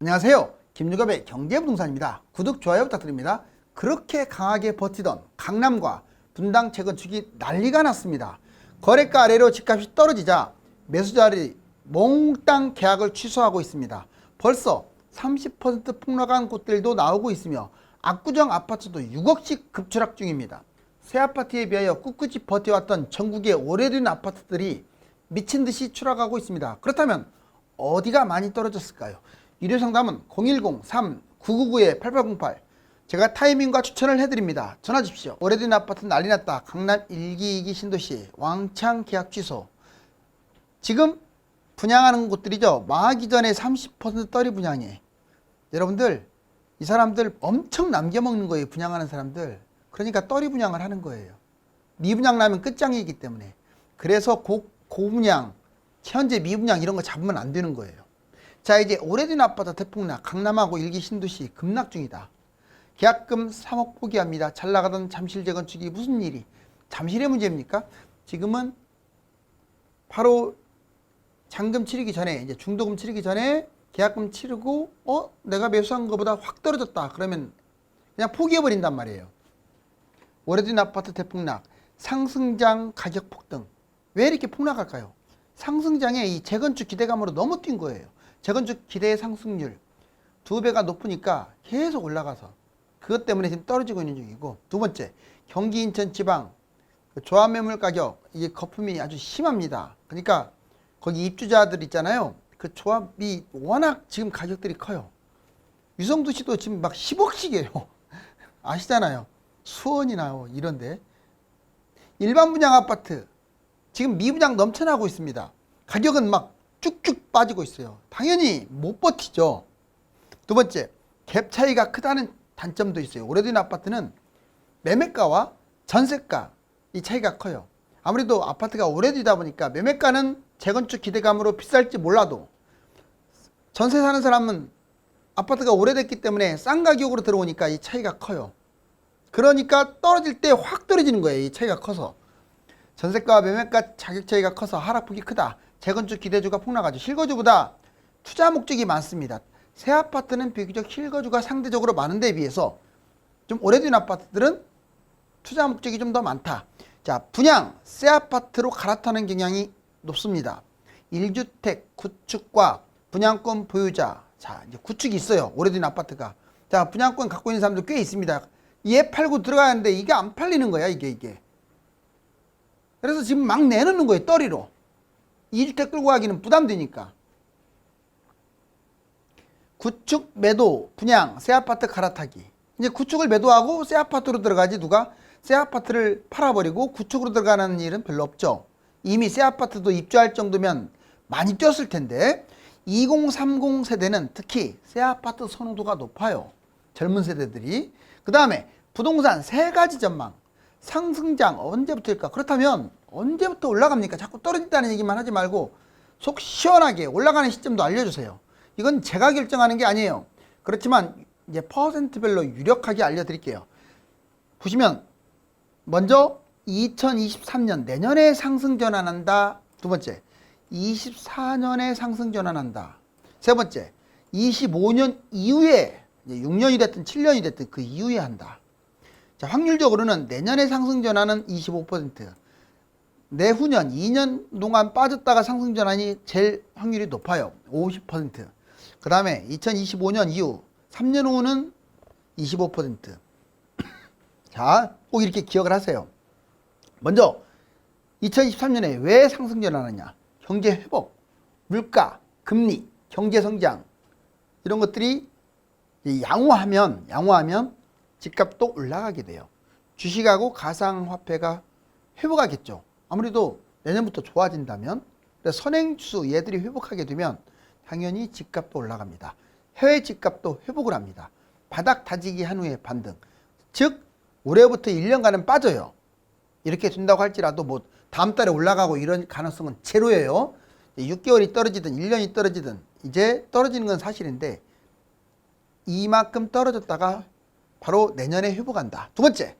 안녕하세요. 김유갑의 경제부동산입니다. 구독, 좋아요 부탁드립니다. 그렇게 강하게 버티던 강남과 분당 재건축이 난리가 났습니다. 거래가 아래로 집값이 떨어지자 매수자들이 몽땅 계약을 취소하고 있습니다. 벌써 30% 폭락한 곳들도 나오고 있으며 압구정 아파트도 6억씩 급추락 중입니다. 새 아파트에 비하여 꿋꿋이 버텨왔던 전국의 오래된 아파트들이 미친 듯이 추락하고 있습니다. 그렇다면 어디가 많이 떨어졌을까요? 유료 상담은 010-3999-8808 제가 타이밍과 추천을 해드립니다. 전화 주십시오. 오래된 아파트 난리 났다. 강남 1기, 2기 신도시 왕창 계약 취소. 지금 분양하는 곳들이죠. 망하기 전에 30% 떨이 분양해. 여러분들 이 사람들 엄청 남겨먹는 거예요. 분양하는 사람들. 그러니까 떨이 분양을 하는 거예요. 미분양 나면 끝장이기 때문에. 그래서 고, 고분양, 현재 미분양 이런 거 잡으면 안 되는 거예요. 자 이제 오래된 아파트 대폭락 강남하고 일기 신도시 급락 중이다. 계약금 3억 포기합니다. 잘 나가던 잠실 재건축이 무슨 일이 잠실의 문제입니까? 지금은 바로 잔금 치르기 전에 이제 중도금 치르기 전에 계약금 치르고 어 내가 매수한 것보다 확 떨어졌다 그러면 그냥 포기해 버린단 말이에요. 오래된 아파트 대폭락, 상승장 가격 폭등. 왜 이렇게 폭락할까요? 상승장의 이 재건축 기대감으로 너무 뛴 거예요. 재건축 기대 상승률 두 배가 높으니까 계속 올라가서 그것 때문에 지금 떨어지고 있는 중이고 두 번째 경기 인천 지방 그 조합 매물 가격 이게 거품이 아주 심합니다. 그러니까 거기 입주자들 있잖아요. 그 조합이 워낙 지금 가격들이 커요. 위성도시도 지금 막 10억씩이에요. 아시잖아요. 수원이나 뭐 이런데 일반 분양 아파트 지금 미분양 넘쳐나고 있습니다. 가격은 막 쭉쭉 빠지고 있어요. 당연히 못 버티죠. 두 번째, 갭 차이가 크다는 단점도 있어요. 오래된 아파트는 매매가와 전세가 이 차이가 커요. 아무래도 아파트가 오래되다 보니까 매매가는 재건축 기대감으로 비쌀지 몰라도 전세 사는 사람은 아파트가 오래됐기 때문에 싼 가격으로 들어오니까 이 차이가 커요. 그러니까 떨어질 때 확 떨어지는 거예요. 이 차이가 커서. 전세가와 매매가 자격 차이가 커서 하락폭이 크다. 재건축 기대주가 폭락하죠. 실거주보다 투자 목적이 많습니다. 새 아파트는 비교적 실거주가 상대적으로 많은 데 비해서 좀 오래된 아파트들은 투자 목적이 좀 더 많다. 자, 분양, 새 아파트로 갈아타는 경향이 높습니다. 1주택 구축과 분양권 보유자. 자, 이제 구축이 있어요. 오래된 아파트가. 자, 분양권 갖고 있는 사람들 꽤 있습니다. 얘 팔고 들어가는데 이게 안 팔리는 거야, 이게, 이게. 그래서 지금 막 내놓는 거예요, 떨이로. 2주택 끌고 가기는 부담되니까. 구축, 매도, 분양, 새 아파트 갈아타기. 이제 구축을 매도하고 새 아파트로 들어가지 누가 새 아파트를 팔아버리고 구축으로 들어가는 일은 별로 없죠. 이미 새 아파트도 입주할 정도면 많이 뛰었을 텐데 2030 세대는 특히 새 아파트 선호도가 높아요. 젊은 세대들이. 그 다음에 부동산 세 가지 전망. 상승장 언제부터일까? 그렇다면 언제부터 올라갑니까? 자꾸 떨어진다는 얘기만 하지 말고 속 시원하게 올라가는 시점도 알려주세요. 이건 제가 결정하는 게 아니에요. 그렇지만 이제 퍼센트별로 유력하게 알려드릴게요. 보시면 먼저 2023년 내년에 상승 전환한다. 두 번째, 24년에 상승 전환한다. 세 번째, 25년 이후에 6년이 됐든 7년이 됐든 그 이후에 한다. 자, 확률적으로는 내년에 상승 전환은 25%. 내후년 2년 동안 빠졌다가 상승 전환이 제일 확률이 높아요. 50%. 그 다음에 2025년 이후 3년 후는 25%. 자, 꼭 이렇게 기억을 하세요. 먼저 2023년에 왜 상승 전환하냐? 경제 회복, 물가, 금리, 경제 성장 이런 것들이 양호하면 양호하면 집값도 올라가게 돼요. 주식하고 가상화폐가 회복하겠죠. 아무래도 내년부터 좋아진다면 선행주 얘들이 회복하게 되면 당연히 집값도 올라갑니다. 해외 집값도 회복을 합니다. 바닥 다지기 한 후에 반등. 즉 올해부터 1년간은 빠져요. 이렇게 된다고 할지라도 뭐 다음 달에 올라가고 이런 가능성은 제로예요. 6개월이 떨어지든 1년이 떨어지든 이제 떨어지는 건 사실인데 이만큼 떨어졌다가 바로 내년에 회복한다. 두 번째,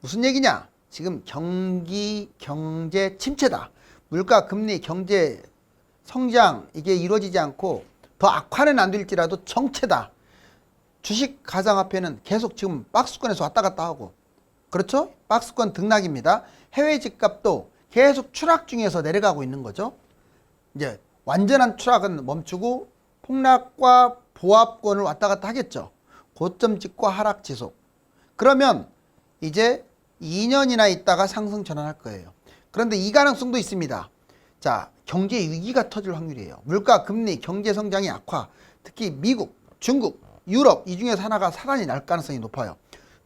무슨 얘기냐? 지금 경기 경제 침체다. 물가, 금리, 경제 성장 이게 이루어지지 않고 더 악화는 안 될지라도 정체다. 주식 가상화폐는 계속 지금 박스권에서 왔다 갔다 하고 그렇죠? 박스권 등락입니다. 해외 집값도 계속 추락 중에서 내려가고 있는 거죠. 이제 완전한 추락은 멈추고 폭락과 보합권을 왔다 갔다 하겠죠. 고점 찍고 하락 지속. 그러면 이제 2년이나 있다가 상승 전환할 거예요. 그런데 이 가능성도 있습니다. 자, 경제 위기가 터질 확률이에요. 물가, 금리, 경제 성장이 악화. 특히 미국, 중국, 유럽 이 중에서 하나가 사단이 날 가능성이 높아요.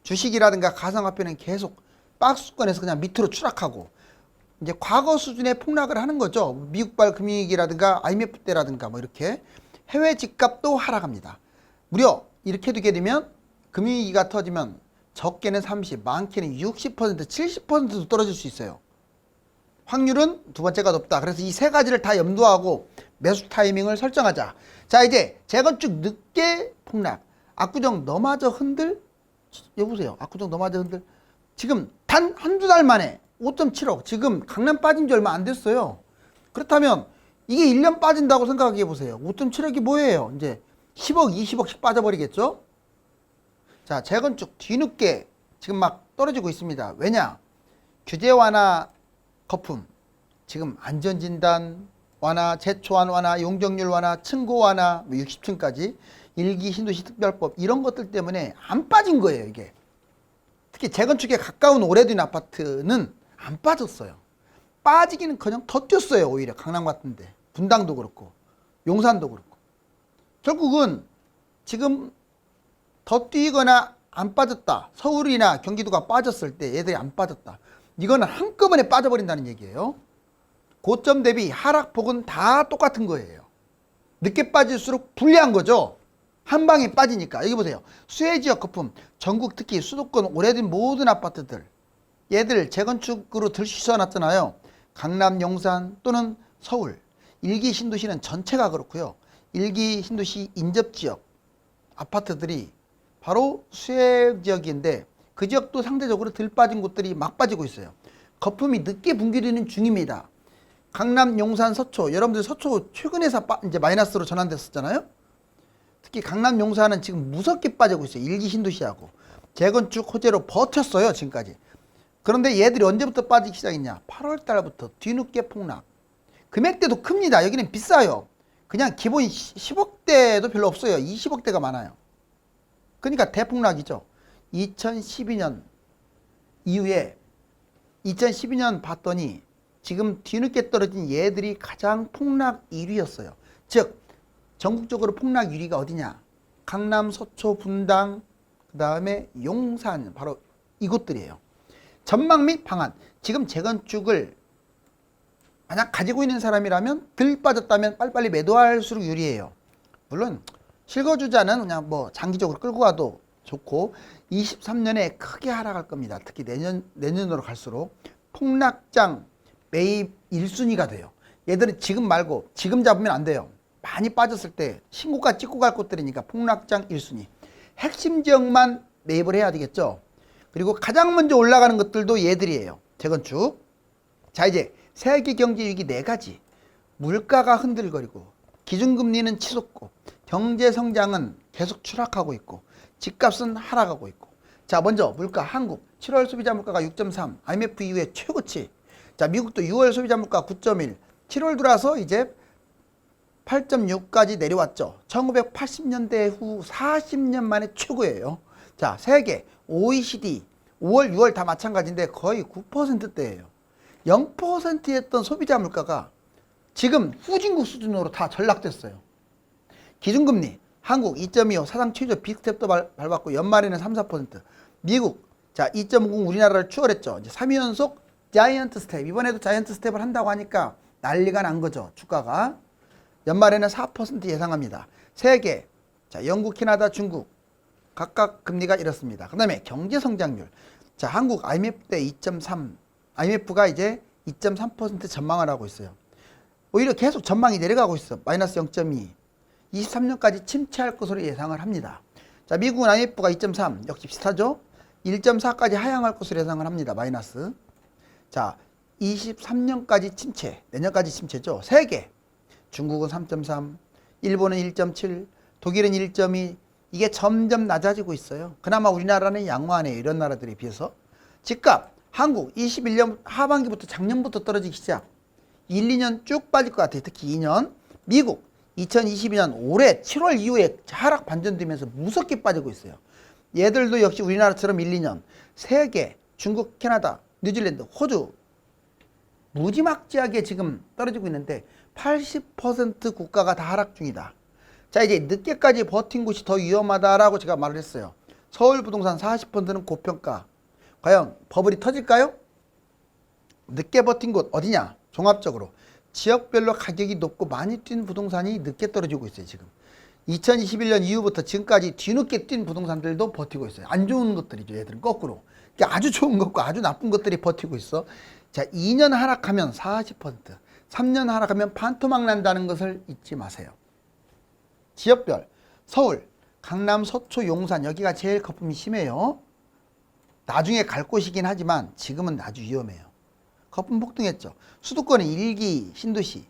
주식이라든가 가상화폐는 계속 박스권에서 그냥 밑으로 추락하고 이제 과거 수준의 폭락을 하는 거죠. 미국발 금융위기라든가 IMF 때라든가 뭐 이렇게 해외 집값도 하락합니다. 무려 이렇게 되게 되면 금융위기가 터지면 적게는 30, 많게는 60%, 70%도 떨어질 수 있어요. 확률은 두 번째가 높다. 그래서 이 세 가지를 다 염두하고 매수 타이밍을 설정하자. 자, 이제 재건축 늦게 폭락. 압구정 너마저 흔들? 여보세요. 압구정 너마저 흔들? 지금 단 한두 달 만에 5.7억. 지금 강남 빠진 지 얼마 안 됐어요. 그렇다면 이게 1년 빠진다고 생각해 보세요. 5.7억이 뭐예요? 이제 10억, 20억씩 빠져버리겠죠? 자, 재건축 뒤늦게 지금 막 떨어지고 있습니다. 왜냐? 규제 완화 거품, 지금 안전진단 완화, 제초안 완화, 용적률 완화, 층고 완화, 뭐 60층까지 일기 신도시 특별법 이런 것들 때문에 안 빠진 거예요, 이게. 특히 재건축에 가까운 오래된 아파트는 안 빠졌어요. 빠지기는커녕 더 뛰었어요, 오히려 강남 같은데. 분당도 그렇고, 용산도 그렇고. 결국은 지금 더 뛰거나 안 빠졌다. 서울이나 경기도가 빠졌을 때 얘들이 안 빠졌다. 이거는 한꺼번에 빠져버린다는 얘기예요. 고점 대비 하락폭은 다 똑같은 거예요. 늦게 빠질수록 불리한 거죠. 한 방에 빠지니까. 여기 보세요. 수혜 지역 거품, 전국 특히 수도권 오래된 모든 아파트들, 얘들 재건축으로 들쑤셔놨잖아요. 강남, 용산 또는 서울. 일기 신도시는 전체가 그렇고요. 일기 신도시 인접 지역 아파트들이 바로 수혜 지역인데 그 지역도 상대적으로 덜 빠진 곳들이 막 빠지고 있어요. 거품이 늦게 붕괴되는 중입니다. 강남, 용산, 서초. 여러분들 서초 최근에서 빠, 이제 마이너스로 전환됐었잖아요. 특히 강남, 용산은 지금 무섭게 빠지고 있어요. 일기 신도시하고 재건축 호재로 버텼어요 지금까지. 그런데 얘들이 언제부터 빠지기 시작했냐? 8월 달부터 뒤늦게 폭락. 금액대도 큽니다. 여기는 비싸요. 그냥 기본 10억대도 별로 없어요. 20억대가 많아요. 그러니까 대폭락이죠. 2012년 이후에 2012년 봤더니 지금 뒤늦게 떨어진 얘들이 가장 폭락 1위였어요. 즉 전국적으로 폭락 1위가 어디냐? 강남, 서초, 분당, 그 다음에 용산 바로 이곳들이에요. 전망 및 방안. 지금 재건축을 만약 가지고 있는 사람이라면 덜 빠졌다면 빨리빨리 매도할수록 유리해요. 물론 실거주자는 그냥 뭐 장기적으로 끌고 가도 좋고 23년에 크게 하락할 겁니다. 특히 내년 내년으로 갈수록 폭락장 매입 1순위가 돼요. 얘들은 지금 말고 지금 잡으면 안 돼요. 많이 빠졌을 때 신고가 찍고 갈 곳들이니까 폭락장 1순위. 핵심 지역만 매입을 해야 되겠죠. 그리고 가장 먼저 올라가는 것들도 얘들이에요. 재건축. 자 이제 세계 경제 위기 네 가지. 물가가 흔들거리고 기준금리는 치솟고 경제 성장은 계속 추락하고 있고 집값은 하락하고 있고. 자 먼저 물가 한국 7월 소비자 물가가 6.3 IMF 이후에 최고치. 자 미국도 6월 소비자 물가 9.1 7월 들어와서 이제 8.6까지 내려왔죠. 1980년대 후 40년 만에 최고예요. 자 세계 OECD 5월 6월 다 마찬가지인데 거의 9%대예요. 0%였던 소비자 물가가 지금 후진국 수준으로 다 전락됐어요 기준금리 한국 2.25 사상 최저 빅스텝도 밟았고 연말에는 3, 4% 미국 자 2.50 우리나라를 추월했죠. 이제 3위 연속 자이언트 스텝 이번에도 자이언트 스텝을 한다고 하니까 난리가 난 거죠. 주가가 연말에는 4% 예상합니다. 세계 자 영국, 캐나다, 중국 각각 금리가 이렇습니다. 그 다음에 경제 성장률 자 한국 IMF 때 2.3 IMF가 이제 2.3% 전망을 하고 있어요. 오히려 계속 전망이 내려가고 있어. 마이너스 0.2 23년까지 침체할 것으로 예상을 합니다. 자, 미국은 IMF가 2.3 역시 비슷하죠? 1.4까지 하향할 것으로 예상을 합니다. 마이너스. 자, 23년까지 침체, 내년까지 침체죠. 세계. 중국은 3.3, 일본은 1.7, 독일은 1.2 이게 점점 낮아지고 있어요. 그나마 우리나라는 양호하네요. 이런 나라들에 비해서. 집값 한국 21년 하반기부터 작년부터 떨어지기 시작. 1, 2년 쭉 빠질 것 같아요. 특히 2년. 미국 2022년 올해 7월 이후에 하락 반전되면서 무섭게 빠지고 있어요. 얘들도 역시 우리나라처럼 1, 2년 세계, 중국, 캐나다, 뉴질랜드, 호주 무지막지하게 지금 떨어지고 있는데 80% 국가가 다 하락 중이다. 자 이제 늦게까지 버틴 곳이 더 위험하다라고 제가 말을 했어요. 서울 부동산 40%는 고평가. 과연 버블이 터질까요? 늦게 버틴 곳 어디냐? 종합적으로 지역별로 가격이 높고 많이 뛴 부동산이 늦게 떨어지고 있어요 지금. 2021년 이후부터 지금까지 뒤늦게 뛴 부동산들도 버티고 있어요. 안 좋은 것들이죠. 얘들은 거꾸로. 그러니까 아주 좋은 것과 아주 나쁜 것들이 버티고 있어. 자, 2년 하락하면 40%, 3년 하락하면 반토막 난다는 것을 잊지 마세요. 지역별 서울, 강남, 서초, 용산 여기가 제일 거품이 심해요. 나중에 갈 곳이긴 하지만 지금은 아주 위험해요. 거품 폭등했죠. 수도권은 일기 신도시,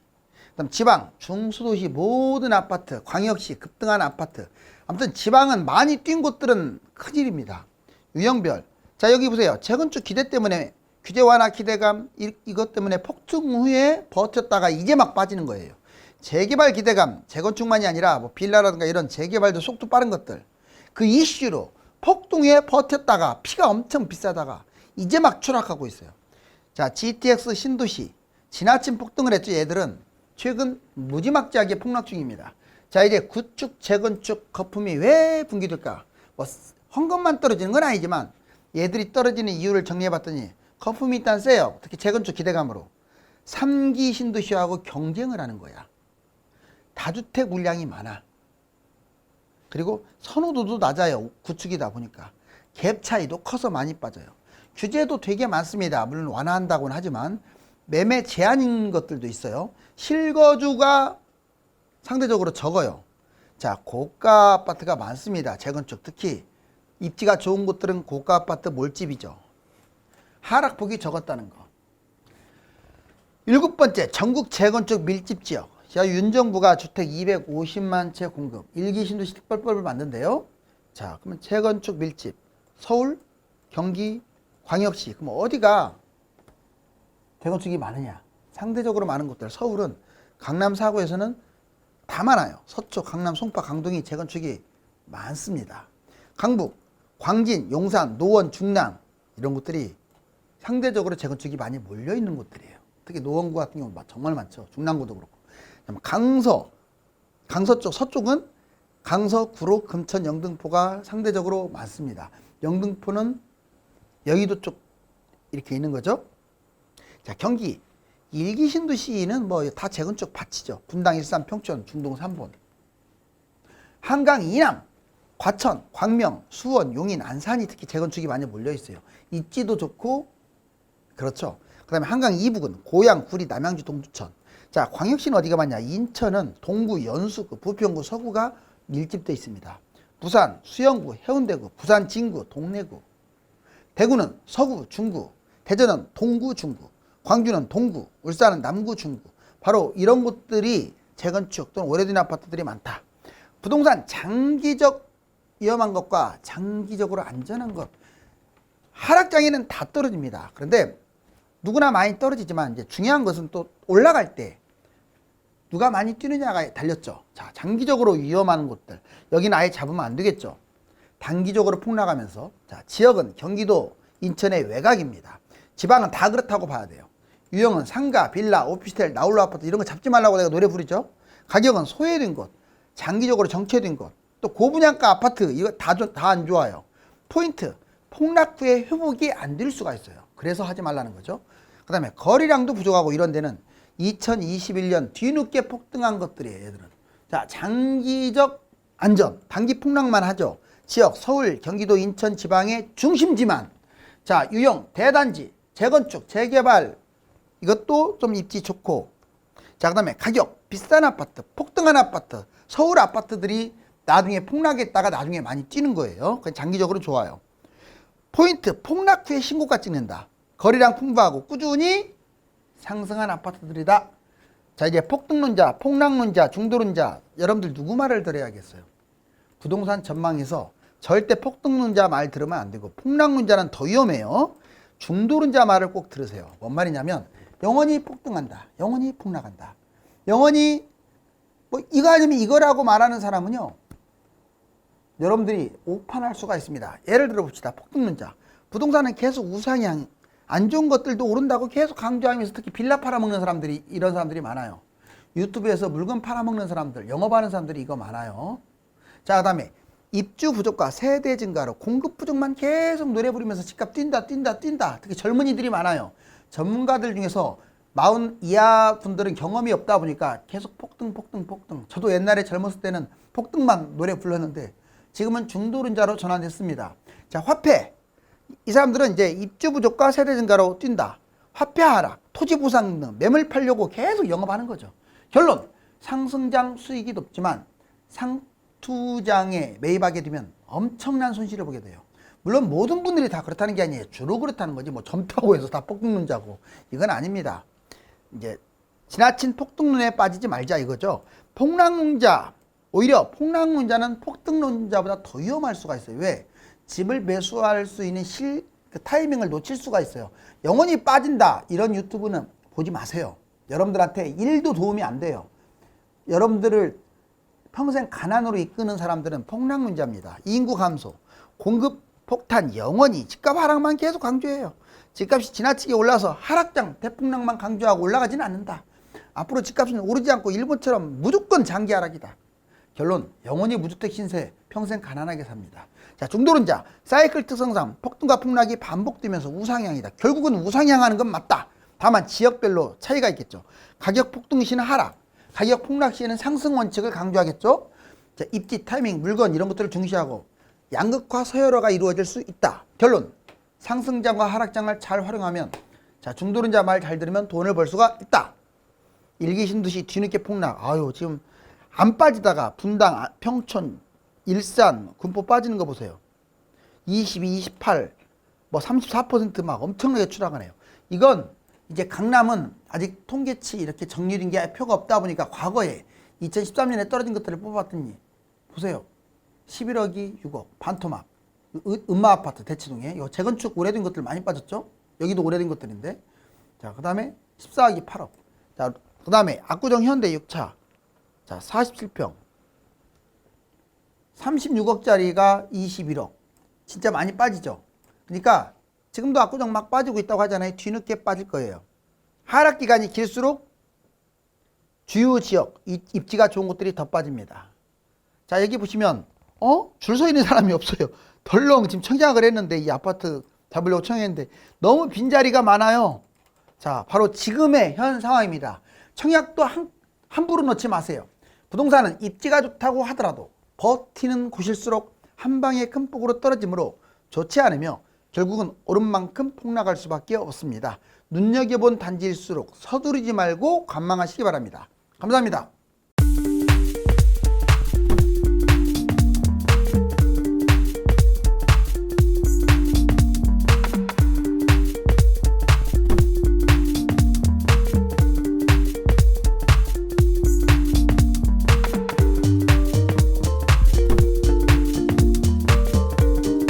그다음 지방, 중수도시 모든 아파트, 광역시 급등한 아파트. 아무튼 지방은 많이 뛴 곳들은 큰일입니다. 유형별. 자 여기 보세요. 재건축 기대 때문에 규제 완화 기대감 이, 이것 때문에 폭등 후에 버텼다가 이제 막 빠지는 거예요. 재개발 기대감, 재건축만이 아니라 뭐 빌라라든가 이런 재개발도 속도 빠른 것들. 그 이슈로 폭등 후에 버텼다가 피가 엄청 비싸다가 이제 막 추락하고 있어요. 자, GTX 신도시 지나친 폭등을 했죠. 얘들은 최근 무지막지하게 폭락 중입니다. 자, 이제 구축 재건축 거품이 왜 붕괴될까? 뭐 헌금만 떨어지는 건 아니지만 얘들이 떨어지는 이유를 정리해봤더니 거품이 일단 세요. 특히 재건축 기대감으로. 3기 신도시하고 경쟁을 하는 거야. 다주택 물량이 많아. 그리고 선호도도 낮아요. 구축이다 보니까. 갭 차이도 커서 많이 빠져요. 규제도 되게 많습니다. 물론 완화한다고는 하지만 매매 제한인 것들도 있어요. 실거주가 상대적으로 적어요. 자, 고가 아파트가 많습니다. 재건축 특히 입지가 좋은 곳들은 고가 아파트 몰집이죠. 하락폭이 적었다는 거. 일곱 번째, 전국 재건축 밀집 지역. 자, 윤 정부가 주택 250만 채 공급, 일기 신도시 특별법을 만든대요. 자, 그러면 재건축 밀집, 서울, 경기, 광역시. 그럼 어디가 재건축이 많으냐? 상대적으로 많은 곳들. 서울은 강남 사구에서는 다 많아요. 서초, 강남, 송파, 강동이 재건축이 많습니다. 강북, 광진, 용산, 노원, 중랑 이런 곳들이 상대적으로 재건축이 많이 몰려 있는 곳들이에요. 특히 노원구 같은 경우 정말 많죠. 중랑구도 그렇고. 강서, 강서 쪽, 서쪽은 강서, 구로, 금천, 영등포가 상대적으로 많습니다. 영등포는 여의도 쪽 이렇게 있는 거죠. 자, 경기 일기 신도 시는 뭐 다 재건축 밭이죠. 분당, 일산, 평촌, 중동, 삼본. 한강 이남, 과천, 광명, 수원, 용인, 안산이 특히 재건축이 많이 몰려 있어요. 입지도 좋고 그렇죠. 그다음에 한강 이북은 고양, 구리, 남양주, 동두천. 자, 광역시는 어디가 많냐? 인천은 동구, 연수구, 부평구, 서구가 밀집돼 있습니다. 부산, 수영구, 해운대구, 부산 진구, 동래구. 대구는 서구, 중구, 대전은 동구, 중구, 광주는 동구, 울산은 남구, 중구. 바로 이런 곳들이 재건축 또는 오래된 아파트들이 많다. 부동산 장기적 위험한 것과 장기적으로 안전한 것. 하락장에는 다 떨어집니다. 그런데 누구나 많이 떨어지지만 이제 중요한 것은 또 올라갈 때 누가 많이 뛰느냐가 달렸죠. 자, 장기적으로 위험한 곳들. 여기는 아예 잡으면 안 되겠죠. 단기적으로 폭락하면서 자, 지역은 경기도 인천의 외곽입니다. 지방은 다 그렇다고 봐야 돼요. 유형은 상가, 빌라, 오피스텔, 나홀로 아파트 이런 거 잡지 말라고 내가 노래 부르죠. 가격은 소외된 곳, 장기적으로 정체된 곳, 또 고분양가 아파트 이거 다다 안 좋아요. 포인트 폭락 후에 회복이 안 될 수가 있어요. 그래서 하지 말라는 거죠. 그다음에 거리량도 부족하고 이런 데는 2021년 뒤늦게 폭등한 것들이에요. 얘들은 자 장기적 안전 단기 폭락만 하죠. 지역 서울, 경기도, 인천 지방의 중심지만 자 유형 대단지 재건축 재개발 이것도 좀 입지 좋고 자 그다음에 가격 비싼 아파트 폭등한 아파트 서울 아파트들이 나중에 폭락했다가 나중에 많이 뛰는 거예요. 그 장기적으로 좋아요. 포인트 폭락 후에 신고가 찍는다. 거리량 풍부하고 꾸준히 상승한 아파트들이다. 자 이제 폭등론자, 폭락론자, 중도론자 여러분들 누구 말을 들어야겠어요? 부동산 전망에서 절대 폭등론자 말 들으면 안 되고 폭락론자는 더 위험해요. 중도론자 말을 꼭 들으세요. 뭔 말이냐면 영원히 폭등한다. 영원히 폭락한다. 영원히 뭐 이거 아니면 이거라고 말하는 사람은요. 여러분들이 오판할 수가 있습니다. 예를 들어 봅시다. 폭등론자. 부동산은 계속 우상향 안 좋은 것들도 오른다고 계속 강조하면서 특히 빌라 팔아먹는 사람들이 이런 사람들이 많아요. 유튜브에서 물건 팔아먹는 사람들, 영업하는 사람들이 이거 많아요. 자, 그 다음에 입주 부족과 세대 증가로 공급 부족만 계속 노래 부르면서 집값 뛴다, 뛴다, 뛴다. 특히 젊은이들이 많아요. 전문가들 중에서 마흔 이하 분들은 경험이 없다 보니까 계속 폭등, 폭등, 폭등. 저도 옛날에 젊었을 때는 폭등만 노래 불렀는데 지금은 중도론자로 전환됐습니다. 자, 화폐. 이 사람들은 이제 입주 부족과 세대 증가로 뛴다. 화폐 하락, 토지 보상 등 매물 팔려고 계속 영업하는 거죠. 결론 상승장 수익이 높지만 상 투장에 매입하게 되면 엄청난 손실을 보게 돼요. 물론 모든 분들이 다 그렇다는 게 아니에요. 주로 그렇다는 거지 뭐 젊다고 해서 다 폭등론 자고 이건 아닙니다. 이제 지나친 폭등론에 빠지지 말자 이거죠. 폭락론자 오히려 폭락론자는 폭등론자보다 더 위험할 수가 있어요. 왜? 집을 매수할 수 있는 실, 그 타이밍을 놓칠 수가 있어요. 영원히 빠진다 이런 유튜브는 보지 마세요. 여러분들한테 일도 도움이 안 돼요. 여러분들을 평생 가난으로 이끄는 사람들은 폭락론자입니다. 인구 감소, 공급 폭탄, 영원히 집값 하락만 계속 강조해요. 집값이 지나치게 올라서 하락장, 대폭락만 강조하고 올라가지는 않는다. 앞으로 집값은 오르지 않고 일본처럼 무조건 장기 하락이다. 결론, 영원히 무주택 신세, 평생 가난하게 삽니다. 자, 중도론자, 사이클 특성상 폭등과 폭락이 반복되면서 우상향이다. 결국은 우상향하는 건 맞다. 다만 지역별로 차이가 있겠죠. 가격 폭등 시는 하락, 가격 폭락 시에는 상승 원칙을 강조하겠죠. 자, 입지, 타이밍, 물건 이런 것들을 중시하고 양극화 서열화가 이루어질 수 있다. 결론, 상승장과 하락장을 잘 활용하면 자, 중도론자 말 잘 들으면 돈을 벌 수가 있다. 일기신듯이 뒤늦게 폭락. 아유, 지금 안 빠지다가 분당, 아, 평촌, 일산, 군포 빠지는 거 보세요. 22, 28, 뭐 34%막 엄청나게 추락하네요. 이건 이제 강남은 아직 통계치 이렇게 정리된 게 표가 없다 보니까 과거에 2013년에 떨어진 것들을 뽑았더니 보세요. 11억이 6억, 반토막, 의- 음마 아파트 대치동에 요 재건축 오래된 것들 많이 빠졌죠? 여기도 오래된 것들인데. 자, 그 다음에 14억이 8억. 자, 그 다음에 압구정 현대 6차. 자, 47평. 36억짜리가 21억. 진짜 많이 빠지죠. 그러니까 지금도 압구정 막 빠지고 있다고 하잖아요. 뒤늦게 빠질 거예요. 하락 기간이 길수록 주요 지역 이- 입지가 좋은 곳들이 더 빠집니다. 자 여기 보시면 어? 줄 서 있는 사람이 없어요. 덜렁 지금 청약을 했는데 이 아파트 잡으려고 청약했는데 너무 빈자리가 많아요. 자 바로 지금의 현 상황입니다. 청약도 한, 함부로 넣지 마세요. 부동산은 입지가 좋다고 하더라도 버티는 곳일수록 한 방에 큰 폭으로 떨어지므로 좋지 않으며 결국은 오른 만큼 폭락할 수밖에 없습니다. 눈여겨본 단지일수록 서두르지 말고 관망하시기 바랍니다. 감사합니다.